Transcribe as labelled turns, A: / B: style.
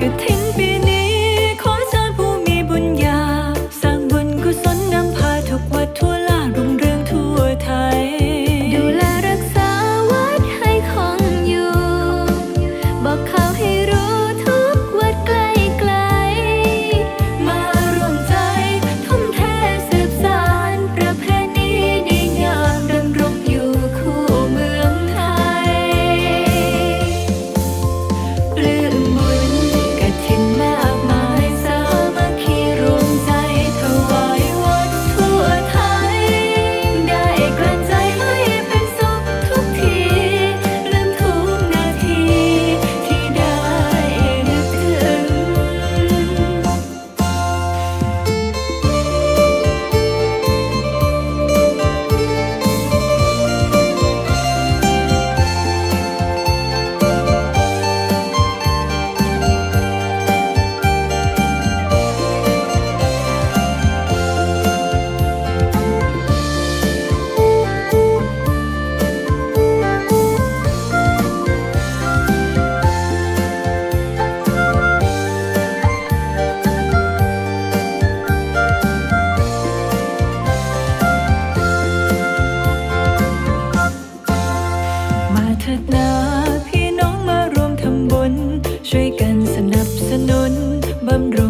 A: ก็ทิ้งไป ถิดนาพี่น้องมารวมทำบุญ ช่วยกันสนับสนุนบำรุง